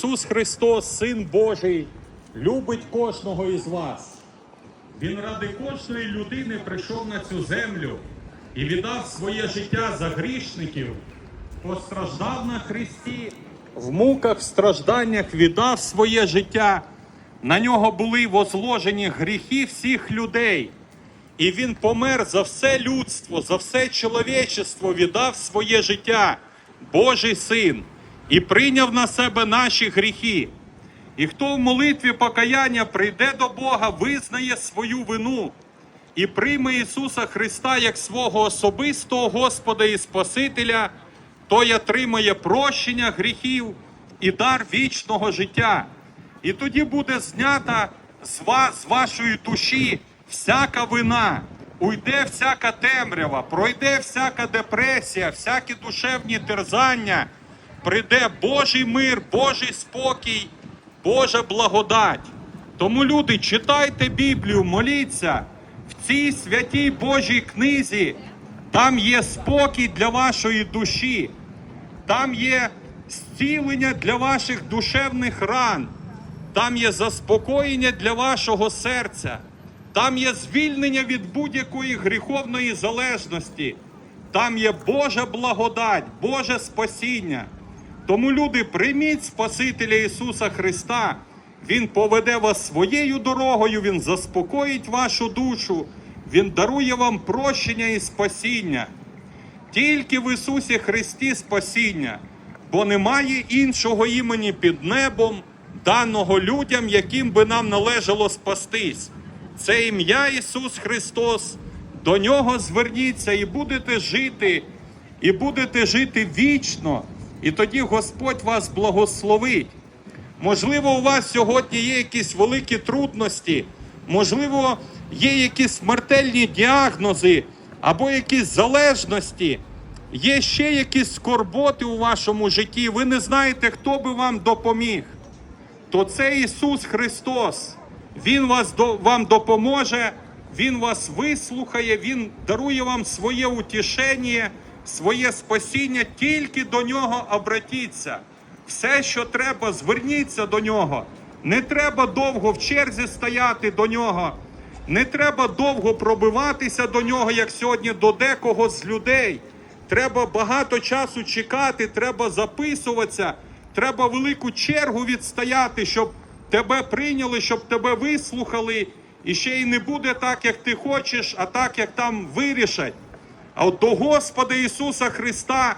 Ісус Христос, Син Божий, любить кожного із вас. Він ради кожної людини прийшов на цю землю і віддав своє життя за грішників, постраждав на Христі, в муках, стражданнях віддав своє життя. На нього були возложені гріхи всіх людей. І він помер за все людство, за все чоловічество, віддав своє життя, Божий син, і прийняв на себе наші гріхи. І хто в молитві покаяння прийде до Бога, визнає свою вину і прийме Ісуса Христа як свого особистого Господа і Спасителя, той отримає прощення гріхів і дар вічного життя. І тоді буде знята з вас, з вашої душі всяка вина, уйде всяка темрява, пройде всяка депресія, всякі душевні терзання, прийде Божий мир, Божий спокій, Божа благодать. Тому, люди, читайте Біблію, моліться в цій святій Божій книзі. Там є спокій для вашої душі, там є зцілення для ваших душевних ран, там є заспокоєння для вашого серця, там є звільнення від будь-якої гріховної залежності, там є Божа благодать, Боже спасіння. Тому, люди, прийміть Спасителя Ісуса Христа. Він поведе вас своєю дорогою, Він заспокоїть вашу душу, Він дарує вам прощення і спасіння. Тільки в Ісусі Христі спасіння, бо немає іншого імені під небом, даного людям, яким би нам належало спастись. Це ім'я Ісус Христос. До нього зверніться і будете жити, і будете жити вічно, і тоді Господь вас благословить. Можливо, у вас сьогодні є якісь великі трудності, можливо, є якісь смертельні діагнози або якісь залежності, є ще якісь скорботи у вашому житті. Ви не знаєте, хто би вам допоміг. То це Ісус Христос. Він вас вам допоможе, Він вас вислухає, Він дарує вам своє утішення, своє спасіння. Тільки до нього обратіться. Все, що треба, зверніться до нього. Не треба довго в черзі стояти до нього. Не треба довго пробиватися до нього, як сьогодні до декого з людей. Треба багато часу чекати, треба записуватися, треба велику чергу відстояти, щоб тебе прийняли, щоб тебе вислухали. І ще й не буде так, як ти хочеш, а так, як там вирішать. А от до Господа Ісуса Христа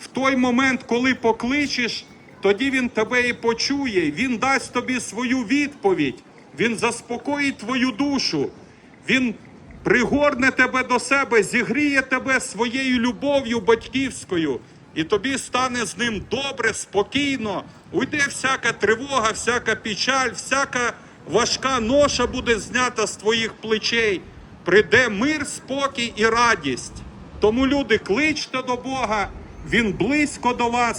в той момент, коли покличеш, тоді Він тебе і почує, Він дасть тобі свою відповідь, Він заспокоїть твою душу, Він пригорне тебе до себе, зігріє тебе своєю любов'ю батьківською, і тобі стане з ним добре, спокійно. Уйде всяка тривога, всяка печаль, всяка важка ноша буде знята з твоїх плечей. Прийде мир, спокій і радість. Тому люди кличте до Бога, Він близько до вас.